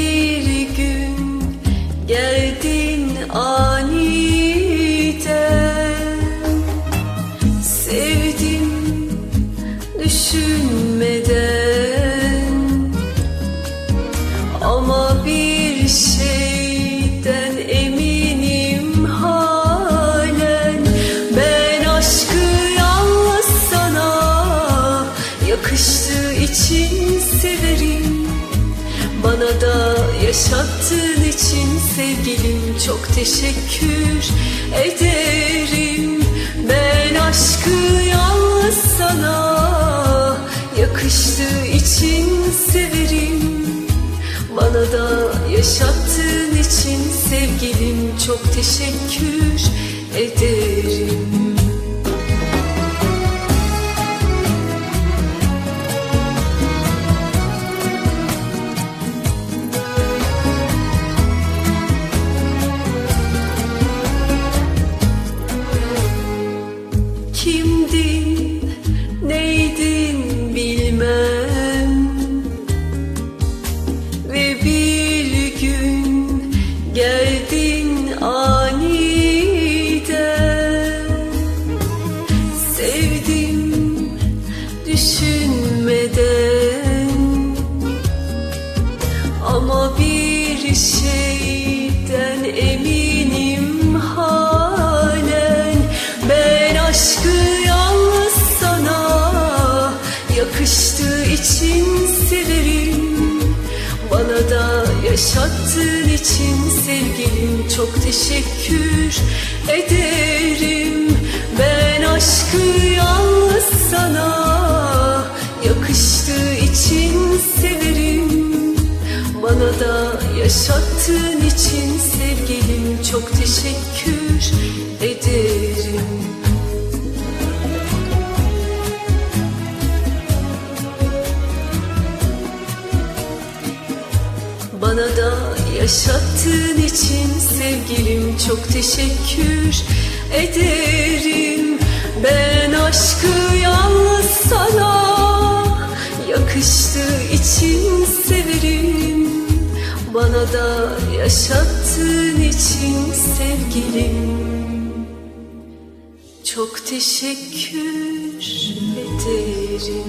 bir gün geldin aniden. Sevdim düşünmeden. Ama bir şeyden eminim halen. Ben aşkı yalnız sana yakıştığı için severim yaşattığın için sevgilim çok teşekkür ederim. Ben aşkı yalnız sana yakıştığı için severim. Bana da yaşattığın için sevgilim çok teşekkür ederim. Düşünmeden Ama bir şeyden eminim halen. Ben aşkı yalnız sana yakıştığı için severim. Bana da yaşattığın için sevgilim çok teşekkür ederim. Ben aşkı yalnız sana yakıştığı için severim bana da yaşattığın için sevgilim çok teşekkür ederim. Bana da yaşattığın için sevgilim çok teşekkür ederim. İçin severim. Bana da yaşattığın için sevgilim çok teşekkür ederim.